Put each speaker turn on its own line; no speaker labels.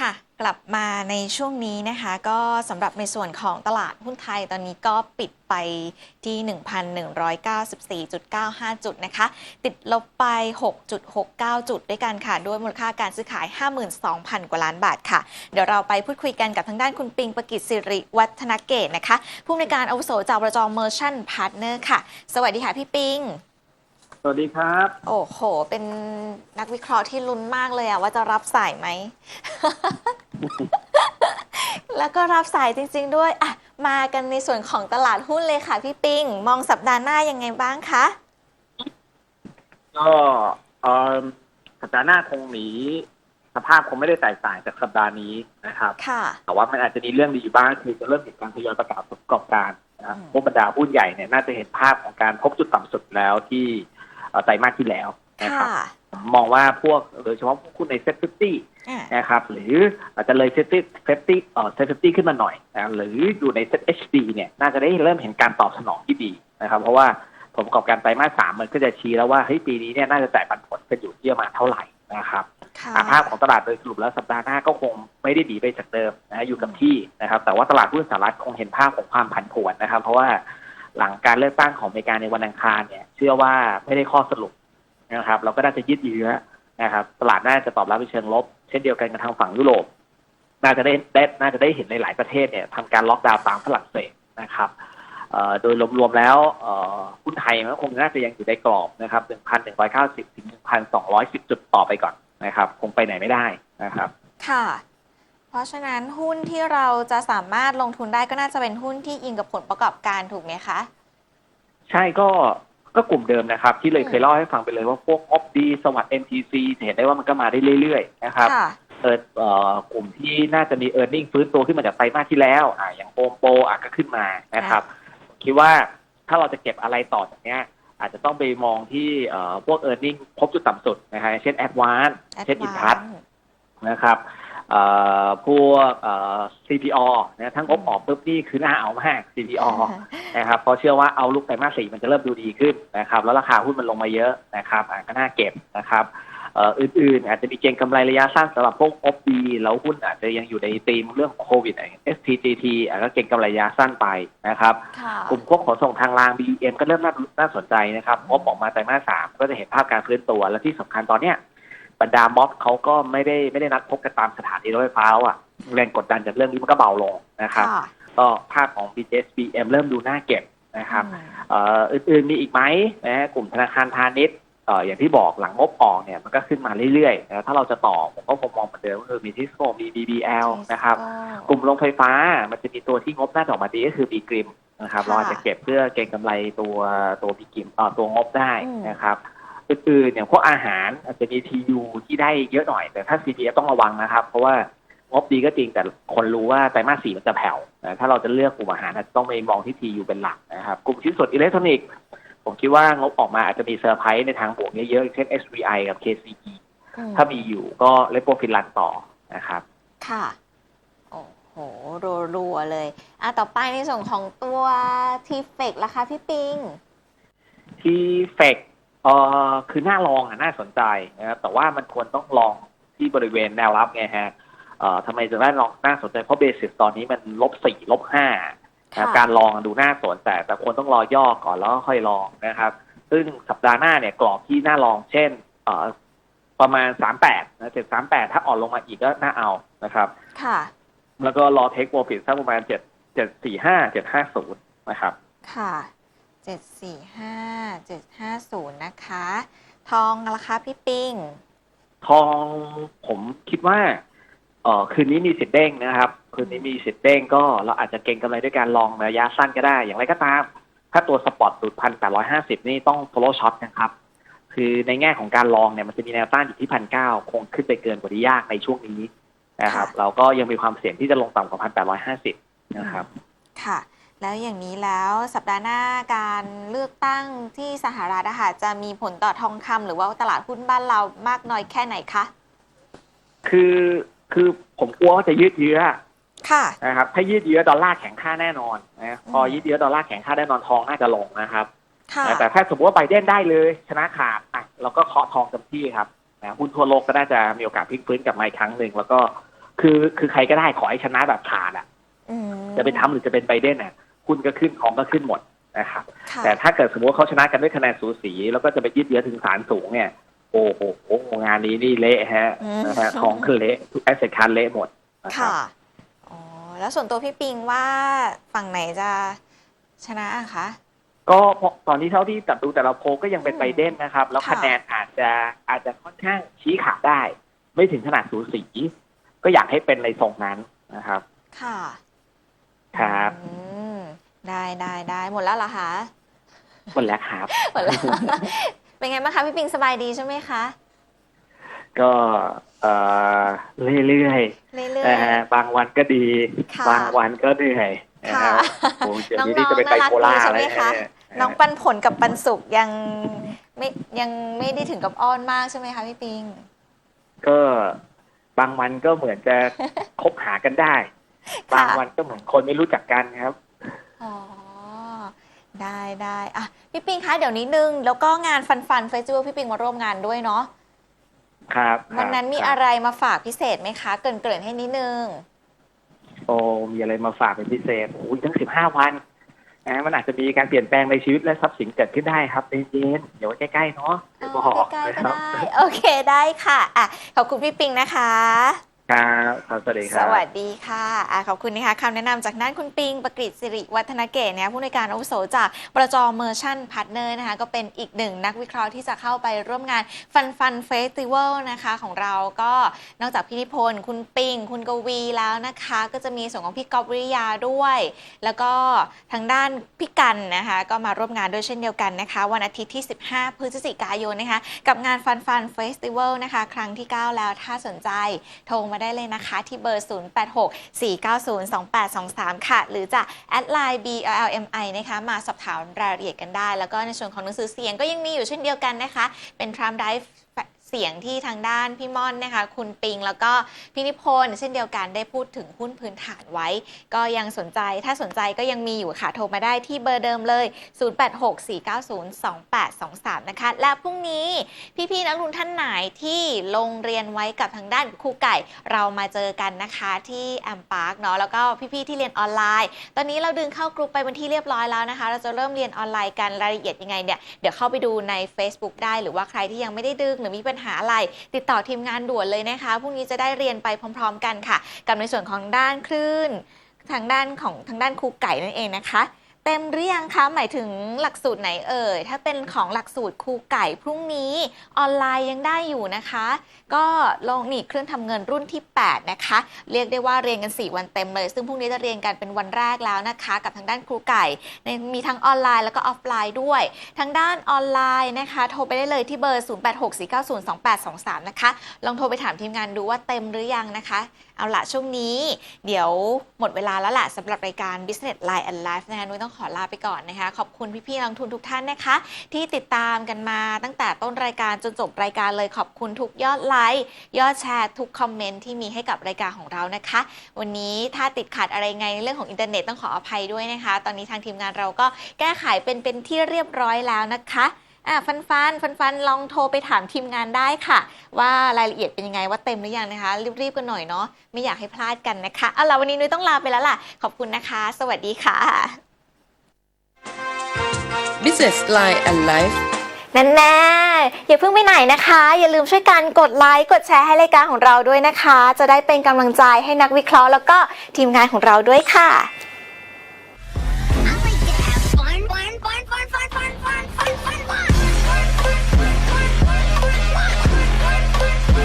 ค่ะกลับมาในช่วงนี้นะคะ ก็สำหรับในส่วนของตลาดหุ้นไทยตอนนี้ก็ปิดไปที่ 1,194.95 จุดนะคะ ติดลบไป 6.69 จุดด้วยกันค่ะ ด้วยมูลค่าการซื้อขาย 52,000 กว่าล้านบาทค่ะ เดี๋ยวเราไปพูดคุยกันกับทางด้านคุณปิงประกิตสิริวัฒนเกตนะคะ ผู้อำนวยการอาวุโสจากบระจเมอร์ชั่นพาร์ทเนอร์ค่ะ สวัสดีค่ะพี่ปิง
สวัสดีครับ
โอ้โห เป็นนักวิเคราะห์ที่ลุ้นมากเลยอะว่าจะรับสายไหม แล้วก็รับสายจริง ๆ ด้วยอะมากันในส่วนของตลาดหุ้นเลยค่ะพี่ปิง มองสัปดาห์หน้ายังไงบ้างคะ
ก็เอ่อสัปดาห์หน้าคงหนีสภาพคงไม่ได้แตกต่างจากสัปดาห์นี้นะครับ
ค่ะ
แต่ว่ามันอาจจะมีเรื่องดีบ้างคือจะเริ่มเห็นการทยอยประกาศผลประกอบการนะครับ
อืม
พวกบรรดาหุ้นใหญ่เนี่ยน่าจะเห็นภาพของการพบจุดต่ำสุดแล้วที่เอ่อ ไตรมาสที่แล้วนะครับ
ค่ะ
ผมมองว่าพวกโดยเฉพาะพวกหุ้นในเซ็ตฟิฟตี้
อะ
นะครับหรืออาจจะเลยเซฟตี้เซฟตี้เอ่อเซฟตี้ขึ้นมาหน่อยนะหรืออยู่ในเซต HD เนี่ยน่าจะได้เริ่มเห็นการตอบสนองที่ดีนะครับเพราะว่าผลประกอบการไตรมาสสามมันก็จะชี้แล้วว่าเฮ้ยปีนี้เนี่ยน่าจะจ่ายปันผลกันอยู่ที่ประมาณเท่าไหร่นะครับ
ค่ะ
อะภาพของตลาดโดยสรุปแล้วสัปดาห์หน้าก็คงไม่ได้ดีไปจากเดิมนะอยู่กับที่นะครับแต่ว่าตลาดหุ้นสหรัฐคงเห็นภาพของความผันผวนนะครับ เพราะว่า หลังการเลือกตั้งของอเมริกาในวันอังคารเนี่ย เชื่อว่าไม่ได้ข้อสรุปนะครับ เราก็น่าจะยืดเยื้อนะครับ ตลาดน่าจะตอบรับในเชิงลบ เช่นเดียวกันกับทางฝั่งยุโรป น่าจะได้ได้น่าจะได้เห็นในหลายประเทศเนี่ยทำการล็อกดาวน์ตามฝรั่งเศสนะครับโดยรวมๆแล้วเอ่อหุ้นไทยมันคงน่าจะยังอยู่ในกรอบนะครับ 1,190 ถึง 1,210 จุดต่อไปก่อนนะครับ คงไปไหนไม่ได้นะครับ
ค่ะ เพราะฉะนั้นหุ้นที่เราจะสามารถลงทุนได้ก็น่าจะเป็นหุ้นที่อิงกับผลประกอบการถูกไหมคะ
ใช่ก็ก็กลุ่มเดิมนะครับ ที่เลย
อืม
เคยเล่าให้ฟังไปเลยว่าพวกออฟดีสวัสด์ MTC จะเห็นได้ว่ามันก็มาได้เรื่อยๆนะครับ
ค่ะ
เออเอ่อกลุ่มที่น่าจะมี e a r n i n g ฟื้นตัวขึ้นมาจากไตรมาสที่แล้วอ่าอย่างโฮมโปรอะก็ขึ้นมานะครับคิดว่าถ้าเราจะเก็บอะไรต่อจากเนี้ย อาจจะต้องไปมองที่เอ่อพวก e a r n i n g พบจุดต่ำสุดนะฮะเช่น Advance เช่น Intas นะครับเอ่อ พวกเอ่อ CPO นะทั้งงบออกปุ๊บนี่คือน่าเอามาก CPO นะครับเพราะเชื่อว่าเอาลุกไตรมาสสี่มันจะเริ่มดูดีขึ้นนะครับแล้วราคาหุ้นมันลงมาเยอะนะครับอะก็น่าเก็บนะครับเอ่ออื่นๆ อาจจะมีเก็งกำไรระยะสั้นสำหรับพวกออฟดีแล้วหุ้นอาจจะยังอยู่ในธีมเรื่องของโควิดอย่าง STGT อะก็เก็งกำไรระยะสั้นไปนะครับ
ค่ะ
กลุ่มพวกขนส่งทางราง BEM ก็เริ่มน่าน่าสนใจนะครับงบออกมาไตรมาสสามก็จะเห็นภาพการฟื้นตัวและที่สำคัญตอนเนี้ย บรรดาม็อบเขาก็ไม่ได้ไม่ได้นัดพบกันตามสถานีรถไฟฟ้าอะแรงกดดันจากเรื่องนี้มันก็เบาลงนะครับ
ค่ะ
ก็ภาพของ BTS BM เริ่มดูน่าเก็บนะครับ
อืม
เอ่ออื่นๆมีอีกไหมนะฮะกลุ่มธนาคารพาณิชย์เอ่ออย่างที่บอกหลังงบออกเนี่ยมันก็ขึ้นมาเรื่อยๆนะถ้าเราจะต่อผมก็คงมองเหมือนเดิมก็คือมีทิสโกมี BBL นะครับ กลุ่มโรงไฟฟ้ามันจะมีตัวที่งบน่าจะออกมาดีก็คือ B กริมนะครับ
ค่ะ
เราอาจจะเก็บเพื่อเก็งกำไรตัวตัวบีกิมเอ่อตัวงบได้
อืม
นะครับ อื่นๆอย่างพวกอาหารอาจจะมี TU ที่ได้เยอะหน่อย แต่ถ้า CPF ต้องระวังนะครับ เพราะว่างบดีก็จริงแต่คนรู้ว่าไตรมาสสี่มันจะแผ่วนะถ้าเราจะเลือกกลุ่มอาหารอาจจะต้องไปมองที่ TU เป็นหลักนะครับ กลุ่มชิ้นส่วนอิเล็กทรอนิกส์ผมคิดว่างบออกมาอาจจะมีเซอร์ไพรส์ในทางบวกเยอะๆเช่น SVI กับ KCE
อืม
ถ้ามีอยู่ก็เลโปฟิลันต่อนะครับ
ค่ะ โอ้โหรัวๆเลย อะ ต่อไปในส่วนของตัวทีเฟกล่ะคะพี่ปิง
ที่เฟก เอ่อคือหน้าลองอะน่าสนใจนะครับแต่ว่ามันควรต้องลองที่บริเวณแนวรับไงฮะเอ่อทำไมจะได้ลองน่าสนใจเพราะเบสิสตอนนี้มันลบสี่ลบห้า
ค่ะ
การลองดูน่าสนแต่แต่ควรต้องรอย่อก่อนแล้วก็ค่อยลองนะครับ ซึ่งสัปดาห์หน้าเนี่ยกรอบที่น่าลองเช่นเอ่อประมาณสามแปดนะเจ็ดสามแปดถ้าอ่อนลงมาอีกก็น่าเอานะครับ
ค่ะ
แล้วก็รอเทคโปรฟิตสักประมาณเจ็ดเจ็ดสี่ห้าเจ็ดห้าศูนย์นะครับ
ค่ะ เจ็ดสี่ห้าเจ็ดห้าศูนย์นะคะ ทองราคาพี่ปิง
ทองผมคิดว่าเออคืนนี้มีสิทธิ์เด้งนะครับ คืนนี้มีสิทธิ์เด้งก็เราอาจจะเก็งกำไรด้วยการลองระยะสั้นก็ได้ อย่างไรก็ตาม ถ้าตัวสปอร์ตหลุดพันแปดร้อยห้าสิบนี่ต้อง follow shot นะครับ คือในแง่ของการลองเนี่ยมันจะมีแนวต้านอยู่ที่พันเก้าคงขึ้นไปเกินกว่านี้ยากในช่วงนี้นะครับ เราก็ยังมีความเสี่ยงที่จะลงต่ำกว่าพันแปดร้อยห้าสิบนะครับ
ค่ะ แล้วอย่างนี้แล้วสัปดาห์หน้าการเลือกตั้งที่สหรัฐอะค่ะจะมีผลต่อทองคำหรือว่าตลาดหุ้นบ้านเรามากน้อยแค่ไหนคะ
คือคือผมกลัวว่าจะยืดเยื้อ
ค่ะ
นะครับถ้ายืดเยื้อดอลลาร์แข็งค่าแน่นอนนะพอ
อืม
ยืดเยื้อดอลลาร์แข็งค่าแน่นอนทองน่าจะลงนะครับ
ค่ะ
แต่ถ้าสมมติว่าไบเดนได้เลยชนะขาดอะเราก็เคาะทองเต็มที่ครับนะหุ้นทั่วโลกก็น่าจะมีโอกาสพลิกฟื้นกลับมาอีกครั้งหนึ่งแล้วก็คือคือใครก็ได้ขอให้ชนะแบบขาดอะ
อืม
จะเป็นทรัมป์หรือจะเป็นไบเดนอะ หุ้นก็ขึ้นของก็ขึ้นหมดนะครับ
ค่ะ
แต่ถ้าเกิดสมมติว่าเขาชนะกันด้วยคะแนนสูสี แล้วก็จะไปยืดเยื้อถึงศาลสูงเนี่ย โอ้โหงานนี้นี่เละฮะ
อืม
นะฮะของคือเละทุกแอสเซทคาร์เละหมดนะครับ
ค่ะอ๋อแล้วส่วนตัวพี่ปิงว่าฝั่งไหนจะชนะอะคะ
ก็พอตอนนี้เท่าที่จับดูแต่ละโพลก็ยังเป็น
อืม
ไบเดนนะครับ แล้ว
ค่ะ
คะแนนอาจจะอาจจะค่อนข้างชี้ขาดได้ ไม่ถึงขนาดสูสี ก็อยากให้เป็นในทรงนั้นนะครับ
ค่ะ
ครับ
อืม ได้ได้ได้หมดแล้วเหรอคะ
หมดแล้วครับ
หมดแล้ว เป็นไงบ้างคะพี่ปิงสบายดีใช่ไหมคะ
ก็เอ่อเรื่อย
เรื่
ๆ
อย
นะฮะบางวันก็ดี
ค่ะ
บางวันก็เหนื่อยนะ
ค่ะ
ครับโอ้เดี๋ยวนี้
น้
นี่
อง
จะเป็น
ๆ
ไบ
น่ารัก
โพล่า
ดีใช่
อะไร
ไหมคะ
เนี่ย
ๆน้องปันผลกับปันสุกยังไม่ยังไม่ได้ถึงกับอ้อนมากใช่ไหมคะพี่ปิง
ก็บางวันก็เหมือนจะคบหากันได้
ค่ะ
บางวันก็เหมือนคนไม่รู้จักกันครับ
อ๋อ ได้ได้อะพี่ปิงคะเดี๋ยวนิดนึง แล้วก็งานฟันฟันเฟสติวัลพี่ปิงมาร่วมงานด้วยเนาะ
ครับ
วันนั้นมี
คบ
อะไรมาฝากพิเศษไหมคะ เกรินเกรินๆให้นิดนึง
โอ้มีอะไรมาฝากเป็นพิเศษโอ้ยทั้งสิบห้าวันนะมันอาจจะมีการเปลี่ยนแปลงในชีวิตและทรัพย์สินเกิดขึ้นได้ครับเย็นๆเดี๋ยวไว้ใกล้ๆเนาะเดี๋ยวบอก
ใกล้ๆ
นะ
ก็
ครับ
ได้โอเคได้ค่ะอะขอบคุณพี่ปิงนะคะ
ครับครับสวัสดีค
ส
รับ
วัสดีค่ะอะขอบคุณนะคะคำแนะนำจากด้นคุณปิงประกฤษสิริวัฒนเกตนะคะผู้ในวยการอาวุโสจากประจอเมอร์ชั่นพาร์ทเนอร์นะคะก็เป็นอีกหนึ่งนักวิเคราะห์ที่จะเข้าไปร่วมงานฟันฟันเฟสติวัลนะคะของเราก็นอกจากพี่นิพนธ์คุณปิง คุณกวีแล้วนะคะ ก็จะมีส่วนของพี่กอบวิริยาด้วย แล้วก็ทางด้านพี่กันนะคะก็มาร่วมงานด้วยเช่นเดียวกันนะคะ วันอาทิตย์ที่ 15 พฤศจิกายนนะคะ กับงานฟันฟันเฟสติวัลนะคะ ครั้งที่ 9 แล้วถ้าสนใจโทรมาได้เลยนะคะ ที่เบอร์ 0864902823 ค่ะ หรือจะแอดไลน์ BLMI นะคะ มาสอบถามรายละเอียดกันได้ แล้วก็ในส่วนของหนังสือเสียงก็ยังมีอยู่เช่นเดียวกันนะคะ เป็น Tram Drive เสียงที่ทางด้านพี่ม่อนนะคะ คุณปิง แล้วก็พี่นิพนธ์เช่นเดียวกันได้พูดถึงหุ้นพื้นฐานไว้ ก็ยังสนใจถ้าสนใจก็ยังมีอยู่ค่ะ โทรมาได้ที่เบอร์เดิมเลย 0864902823 นะคะ และพรุ่งนี้พี่ๆนักลงทุนท่านไหนที่ลงเรียนไว้กับทางด้านครูไก่ เรามาเจอกันนะคะที่แอมพาร์คเนาะแล้วก็พี่ๆที่เรียนออนไลน์ ตอนนี้เราดึงเข้ากรุ๊ปไปเป็นที่เรียบร้อยแล้วนะคะ เราจะเริ่มเรียนออนไลน์กันรายละเอียดยังไงเนี่ยเดี๋ยวเข้าไปดูใน Facebook ได้หรือว่าใครที่ยังไม่ได้ดึงหรือมีปัญหาอะไรติดต่อทีมงานด่วนเลยนะคะพรุ่งนี้จะได้เรียนไปพร้อม ๆ กันค่ะ กับในส่วนของด้านคลื่น ทางด้านของทางด้านครูไก่นั่นเองนะคะ เต็มหรือยังคะ หมายถึงหลักสูตรไหนเอ่ย ถ้าเป็นของหลักสูตรครูไก่พรุ่งนี้ออนไลน์ยังได้อยู่นะคะ ก็ลงนี่เครื่องทำเงินรุ่นที่ 8 นะคะ เรียกได้ว่าเรียนกัน 4 วันเต็มเลย ซึ่งพรุ่งนี้จะเรียนกันเป็นวันแรกแล้วนะคะ กับทางด้านครูไก่ มีทั้งออนไลน์แล้วก็ออฟไลน์ด้วย ทางด้านออนไลน์นะคะ โทรไปได้เลยที่เบอร์ 0864902823 นะคะ ลองโทรไปถามทีมงานดูว่าเต็มหรือยังนะคะ เอาละช่วงนี้ เดี๋ยวหมดเวลาแล้วละสำหรับรายการ Business Line and Life นะคะนุ้ยต้องขอลาไปก่อนนะคะ ขอบคุณพี่ๆนักทุนทุกท่านนะคะ ที่ติดตามกันมาตั้งแต่ต้นรายการจนจบรายการเลยขอบคุณทุกยอดไลค์ยอดแชร์ทุกคอมเมนต์ที่มีให้กับรายการของเรานะคะ วันนี้ถ้าติดขัดอะไรไงในเรื่องของอินเทอร์เน็ตต้องขออภัยด้วยนะคะ ตอนนี้ทางทีมงานเราก็แก้ไขเป็นเป็นที่เรียบร้อยแล้วนะคะ อะฟันฟันฟันฟันลองโทรไปถามทีมงานได้ค่ะ ว่ารายละเอียดเป็นยังไงว่าเต็มหรือยังนะคะ รีบๆกันหน่อยเนาะไม่อยากให้พลาดกันนะคะเอาล่ะวันนี้นุ้ยต้องลาไปแล้วล่ะ ขอบคุณนะคะ สวัสดีค่ะ
Business Line and Life
นั่นแน่อย่าเพิ่งไปไหนนะคะ อย่าลืมช่วยกันกดไลค์กดแชร์ให้รายการของเราด้วยนะคะ จะได้เป็นกำลังใจให้นักวิเคราะห์แล้วก็ทีมงานของเราด้วยค่ะ